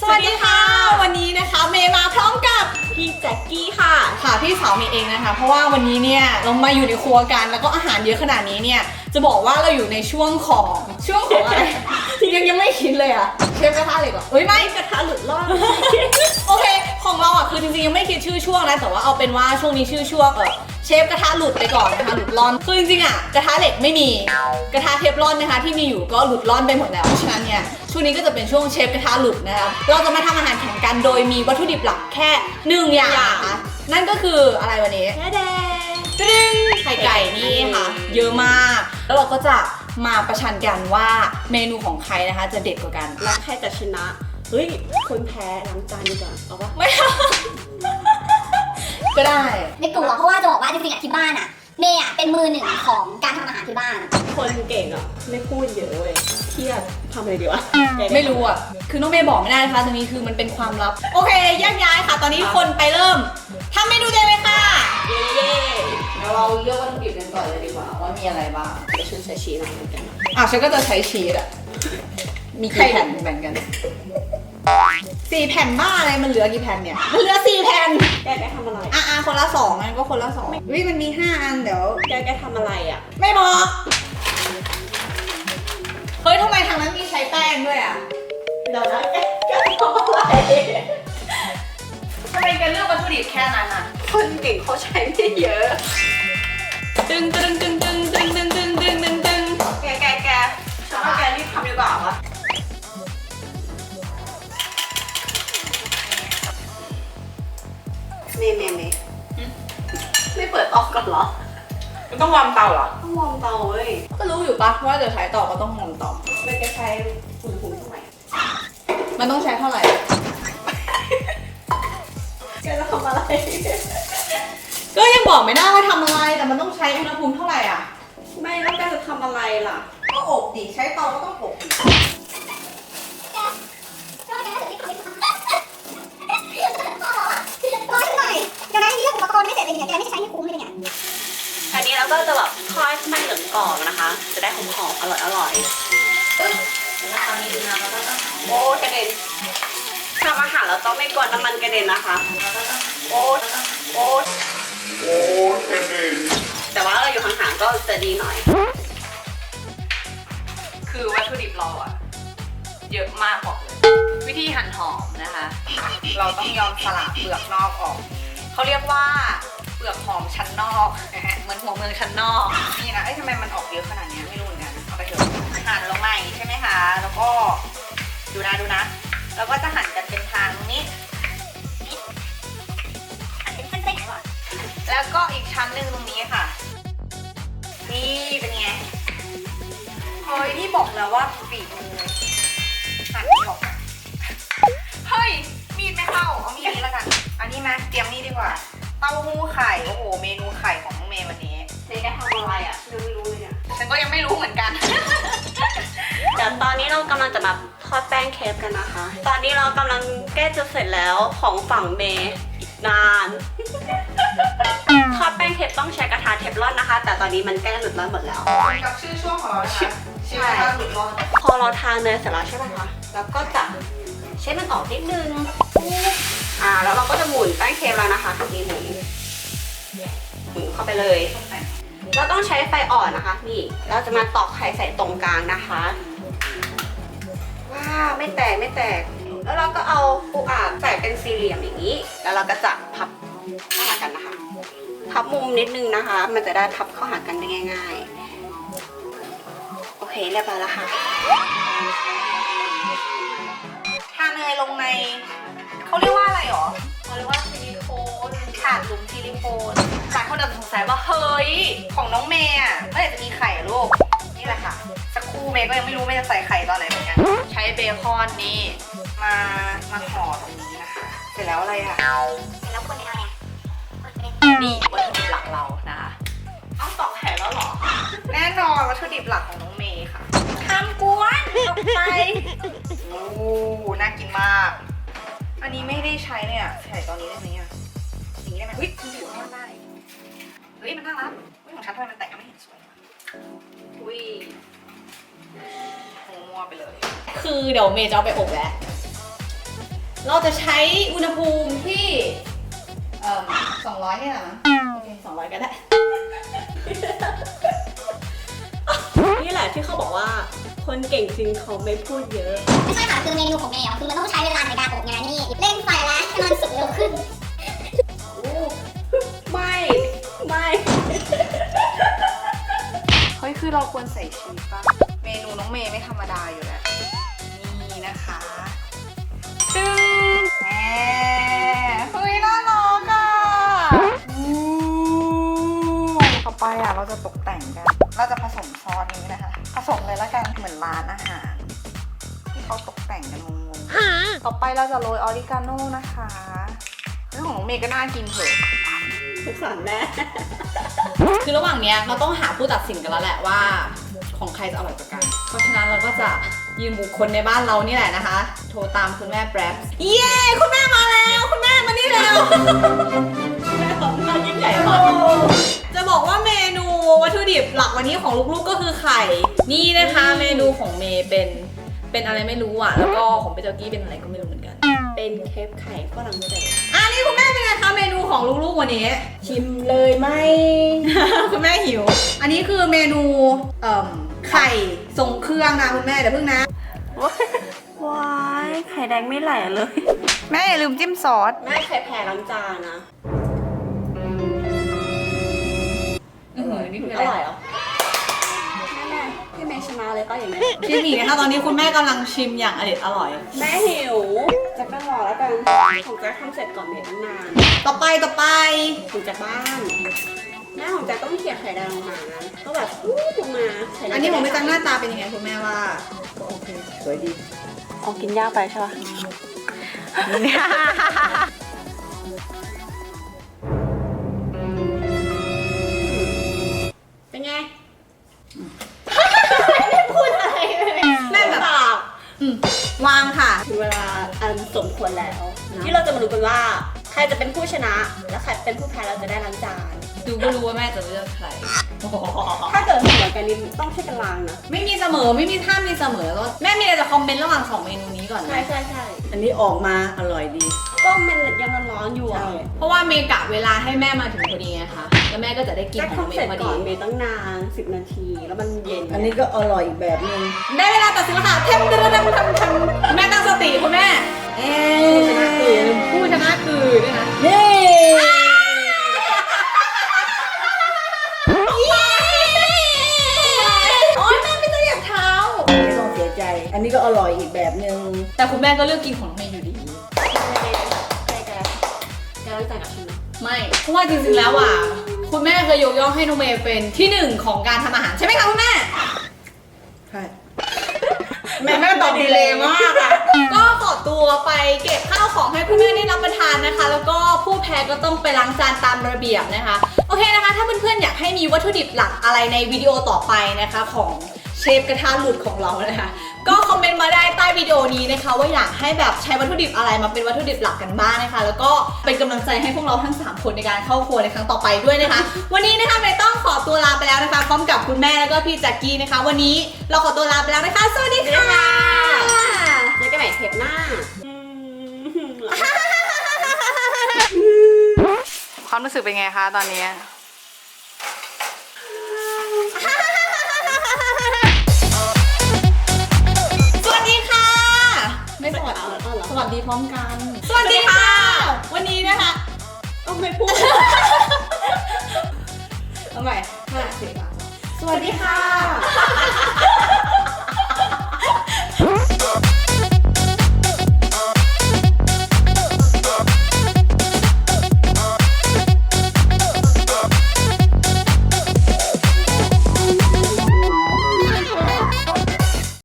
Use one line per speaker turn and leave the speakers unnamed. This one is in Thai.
สวัสดีค่ะ วันนี้นะคะเมย์มาพร้อมกับ
พี่แจ็คกี้ค่ะ
ค่ะพี่สาวเมย์เองนะคะ เพราะว่าวันนี้เนี่ยเรามาอยู่ในครัวกันแล้วก็อาหารเยอะขนาดนี้เนี่ยจะบอกว่าเราอยู่ในช่วงของช่วงของอะไร ยังยังไม่คิดเลยอะเชฟกระทะเหล็กเหรอเฮ้ยไม่
กระทะหลุดรอด
โอเค ของเราอะคือจริงๆยังไม่คิดชื่อช่วงนะแต่ว่าเอาเป็นว่าช่วงนี้ชื่อช่วงเออ เชฟกระทะหลุดไปก่อนนะคะหลุดร่อนคือจริงๆอะกระทะเหล็กไม่มีกระทะเทฟลอนนะคะ ที่มีอยู่ก็หลุดร่อนไปหมดแล้วเพราะฉะนั้นเนี่ยช่วงนี้ก็จะเป็นช่วงเชฟกระทะหลุดนะคะเราจะมาทำอาหารแข่งกันโดยมีวัตถุดิบหลักแค่หนึ่งอย่างนะคะนั่นก็คืออะไรวันนี้
แม่แดง
ตึ้งไข่ไก่นี่ค่ะ เยอะมาก แล้วเราก็จะมาประชันกันว่าเมนูของใครนะคะ จะเด็ดกว่ากัน
แล้วใครจะชนะ เฮ้ย คนแพ้ล้างจานดีกว่าเอาปะ
ไม่เอา ก็ได้
ไม่กลัวเพราะว่าจะบอกว่าจริงๆอะที่บ้านอะเมย์อะเป็นมือหนึ่งของการทำอาหารที่บ้าน
คนเก่งอะ ไม่พูดเยอะเว้ยเครียดทำอะไรดีวะ
ไม่รู้อะ คือน้องเมย์บอกไม่ได้นะคะตรงนี้คือมันเป็นความลับ โอเคแยกย้ายค่ะ ตอนนี้ทุกคนไปเริ่มทำเมนูเดียวเลยค่ะ
เย้เย้
เดี๋ยวเราเลือกวัตถุดิบกันก่อนเลยดีกว่าว่ามีอะไรบ้าง
เดี๋ยวฉันใส่ชีสหน่อยเหมือนกัน
อะฉันก็จะใช้ชีสอะ มีกี่แผ่นแบ่งกัน สี่แผ่นบ้าอะไรมันเหลือกี่แผ่นเนี่ย มันเหลือสี่แผ่น
แกแกทำอะไร
อะอะคนละสองงั้นก็คนละสองวิมันมีห้าอันเดี๋ยว
แกแกทำอะไรอะ
ไม่บอก เฮ้ยทำไมทางนั้นมีใช้แป้งด้วยอะ
เดี๋ยวนะแกแกทำอะไร
ทำไมแกเลือกวัตถุดิบแค่นั้นอะ
คนเก่งเขาใช้ไม่เยอะ
ตึงตึงตึง
เมย์เมย์เมย์ไม่เปิดเตาก่อนเหรอ
มันต้องวางเตาเหรอ
ต้องมองเตาเว้ย
ก็รู้อยู่ปะว่าจะใช้ต่อก็ต้องมองต่อ
แล้วแกใช้อุณหภูมิเท่าไหร่
มันต้องใช้เท่าไหร่
แกจะทำอะไร
ก็ยังบอกไม่ได้ว่าทำอะไร แต่มันต้องใช้อุณหภูมิเท่าไหร่อะ
ไม่แล้วแกจะทำอะไรล่ะ
ก็อบดิใช้เตาก็ต้องอบดิ
ร้อยหน่อยเดี๋ยวนะนี่เรื่องอุปกรณ์ไม่ เสร็จเลยเนี่ยแกไม่ใช้ให้คุ้มเลยเนี่ย
อันนี้เราก็จะแบบทอดให้มันเหลืองกรอบนะคะ จะได้หอมๆอร่อยอร่อย
ตึ้งแล้วตอนนี้ดูนะแล้วก็ต้อง
ๆโอ้กระเด็นทำอาหารเราต้องไม่กลัวน้ำมันกระเด็นนะคะ โอ้โอ้แต่ว่าเราอยู่ห่างๆก็จะดีหน่อย
คือวัตถุดิบเราอะเยอะมากบอกเลยวิธีหั่นหอมนะคะ เราต้องยอมสละเปลือกนอกออก เขาเรียกว่าเป ลือกหอมชั้นนอกนะฮะเหมือนหัวเมืองชั้นนอก นี่นะ เอ้ยทำไมมันออกเยอะขนาดนี้ไม่รู้เหมือนกันเอาไปเถอะหั่นลงมาอีกใช่ไหมคะ แล้วก็ดูนะดูนะ แล้วก็จะหั่นกันเป็นทางตรงนี้
เป็นเส้นๆก่อน
แล้วก็อีกชั้นหนึ่งตรงนี้ค่ะ นี่เป็นไงเฮ้ยนี่บอกแล้วว่าฝีมือหั่นไม่ออก ต้าหู้ไข่ โอ้โห เมนูไข่ของน้องเมย์วันนี้
เจ๊แกทำอะไรอะยังไม่รู้เลยเนี่ย
ฉันก็ยังไม่รู้เหมือนกัน
เดี๋ยวตอนนี้เรากำลังจะมาทอดแป้งเคฟกันนะคะ ตอนนี้เรากำลังแก้จะเสร็จแล้วของฝั่งเมย์อีกนาน ทอดแป้งเคฟต้องใช้กระทะเทฟลอนนะคะ แต่ตอนนี้มันใกล้หลุดแล้วหมดแล้ว
กับชื่อช่วงของเรานะคะชื่อว่าหลุดรอด
พอเราทานเนยเสร็จแล้วใช่ไหมคะ แล้วก็จะเช็ดมันออกนิดนึง อ่าแล้วเราก็จะหมุนแป้งเค้กแล้วนะคะนี่หมุนหมุนเข้าไปเลย เราต้องใช้ไฟอ่อนนะคะ นี่ เราจะมาตอกไข่ใส่ตรงกลางนะคะ ว้าวไม่แตกไม่แตก แล้วเราก็เอาปูอัดใส่เป็นสี่เหลี่ยมอย่างนี้ แล้วเราก็จะพับเข้าหากันนะคะ พับมุมนิดนึงนะคะ มันจะได้พับเข้าหากันได้ง่าย ๆ โอเคเรียบร้อยแล้วค่ะ
ทาเนยลงใน เขาเรียกว่าอะไรหรอเขาเรียกว่าซิลิโคนถาดหลุมซิลิโคนหลายคนอาจจะสงสัยว่าเฮ้ยของน้องเมย์อะเมื่อไหร่จะมีไข่อะลูกนี่แหละค่ะสักครู่เมย์ก็ยังไม่รู้เมย์จะใส่ไข่ตอนไหนเหมือนกันใช้เบคอนนี่มามาห่อตรงนี้นะคะเสร็จแล้วอะไรอะ
แล้วคนอะไรอะ
นี่วัตถุดิบหลักเรานะคะเอาตอกไข่แล้วเหรอ แน่นอนวัตถุดิบหลักของน้องเมย์ค่ะทำกวนตกไปโอ้น่ากินมาก อันนี้ไม่ได้ใช้เลยอะใส่ตอนนี้ได้ไหมอะอย่างนี้ได้ไหมเฮ้ยมันอยู่ข้างล่งได้เฮ้ยมันน่ารักเฮ้ยของฉันทำไมมันแตกไม่เห็นสวยอุ้ยมัวไปเลย คือเดี๋ยวเมย์จะเอาไปอบแล้ว เราจะใช้อุณหภูมิที่เอ่อสองร้อยนี่แหละมั้งโอเคสองร้อยก็ได้
นี่แหละที่เขาบอกว่า คนเก่งจริงเขาไม่พูดเยอะ
ไม่ใช่ค่ะคือเมนูของเมย์อะคือมันต้องใช้เวลาในการอบไงนี่เร่งไฟแล้วให้มันสุกเร็วขึ้น
ไม่ ไม่
เฮ้ยคือเราควรใส่ชีสป่ะ เมนูน้องเมย์ไม่ธรรมดาอยู่แล้ว นี่นะคะตึ้งแหม ไปอะเราจะตกแต่งกัน เราจะผสมซอสนี้นะคะ ผสมเลยละกันเหมือนร้านอาหาร ที่เขาตกแต่งกันงงๆต่อไปเราจะโรยออริกาโน่นะคะเรื่องของน้องเมย์ก็น่ากินเถอะ
สงสารแม่
คือระหว่างเนี้ยเราต้องหาผู้ตัดสินกันแล้วแหละว่าของใครจะอร่อยกว่ากัน เพราะฉะนั้นเราก็จะยืมบุคคลในบ้านเรานี่แหละนะคะ โทรตามคุณแม่แป๊บเย้คุณแม่มาแล้ว คุณแม่มานี่แล้ว
แม่ทำหน้ายิ่งใหญ่มาก
จะ บอกว่าเมนูวัตถุดิบหลักวันนี้ของลูกๆก็คือไข่ นี่นะคะ เมนูของเมย์เป็นเป็นอะไรไม่รู้อะ แล้วก็ของเปเจอกี้เป็นอะไรก็ไม่รู้เหมือนกัน
เป็นเคฟไข่ฝรั่งเศส
อะนี่คุณแม่เป็นไงคะเมนูของลูกๆวันนี้
ชิมเลยไหม
คุณแม่หิว อันนี้คือเมนูเอ่มไข่ทรงเครื่องนะคุณแม่เดี๋ยวเพิ่งนะ
ว้ายไข่แดงไม่ไหลเลย
แม่อย่าลืมจิ้มซอส
แม่ไข่แผ่ล้างจานนะ
อือนี่คือ
อ
อะไร
ร่อยเหรอแม่พี่เมย์ชนะเลยป่ะอย่างนี้
ชิมอีกนะคะตอนนี้คุณแม่กำลังชิมอย่างอเด็ดอร่อย
แม่หิวแจ็คก็รอแล้วกันของแจ็คทำเสร็จก่อนเมย์ตั้งนาน
ต่อไปต่อไป
ของแจ็คบ้าน แม่ของแจ็คต้องเขี่ยไข่แดงลงมานะก็แบบอู้ลงมาไข่แดง
อันนี้ผมไม่จังหน้าตาเป็นยังไงคุณแม่ว่าโอเคสวยดี
อ๋อกินยากไปใช่ป่ะ
รา
จะมาดูกันว่าใครจะเป็นผู้ชนะ และใครเป็นผู้แพ้เราจะได้ล้างจาน
ดูก็รู้ว่าแม่จะเลือกใคร
ถ้าเกิดเสมอกันนี่ต้องช่วยกันล้างนะ
ไม่มีเสมอไม่มีท่ามีเสมอก็แม่มีอะไรจะคอมเมนต์ระหว่างสองเมนูนี้ก่อนไหม
ใช่ใช่ใช่
อันนี้ออกมาอร่อยดี
ก็มันยังร้อนๆอยู่อะ
ใช่
เพราะว่าเมย์กะเวลาให้แม่มาถึงพอดีไงคะแล้วแม่ก็จะได้กิน
แจ็ค
ของ
ทำ
เม
เสร็จ
ย์พอ
ก่
ดี
อนเมย์ตั้งนาน10 นาที แล้วมันเย็น
อันนี้ก็อร่อยอีกแบบนึง
ได้เวลาตัดสินแล้วค่ะเทมเทมเทมเทมเทมแม่ตั้งสติคุณแม่ เอ๊ะคือผู้ชนะคือด้วยนะ
นี่
โอ๊ยแม่ไม่ต้องเหยียบเท้า
ไม่ต้องเสียใจ อันนี้ก็อร่อยอีกแบบนึง
แต่คุณแม่ก็เลือกกินของน้องเมย์อยู่ดี
ใช่แกแกล้จานกับฉันนะ
ไม่ เพราะว่าจริงๆแล้วอะ คุณแม่เคยยกย่องให้น้องเมย์เป็นที่หนึ่งของการทำอาหารใช่ไหมคะคุณแม่
ใช่
แม่แม่ตอบดีเลยมากอะก็ขอตัวไปเก็บข้าวของให้คุณแม่ได้รับประทานนะคะ แล้วก็ผู้แพ้ก็ต้องไปล้างจานตามระเบียบนะคะ โอเคนะคะ ถ้าเพื่อนๆอยากให้มีวัตถุดิบหลักอะไรในวิดีโอต่อไปนะคะของ เชฟกระทะหลุดของเรานะคะ ก็คอมเมนต์มาได้ใต้วิดีโอนี้นะคะ ว่าอยากให้แบบใช้วัตถุดิบอะไรมาเป็นวัตถุดิบหลักกันบ้างนะคะ แล้วก็เป็นกำลังใจให้พวกเราทั้ง 3 คนในการเข้าครัวในครั้งต่อไปด้วยนะคะ วันนี้นะคะไม่ต้องขอตัวลาไปแล้วนะคะพร้อมกับคุณแม่แล้วก็พี่แจ็คกี้นะคะ วันนี้เราขอตัวลาไปแล้วนะคะ สวัสดีค่ะ
เจอกันใหม่เทปหน้า
ความรู้สึกเป็นไงคะตอนนี้ ดีพร้อมกัน สวัสดีค่ะ วันนี้นะคะ
ต้องไม่พูด
เอาใหม่ห้าสี่สามสองสวัสดีค่ะ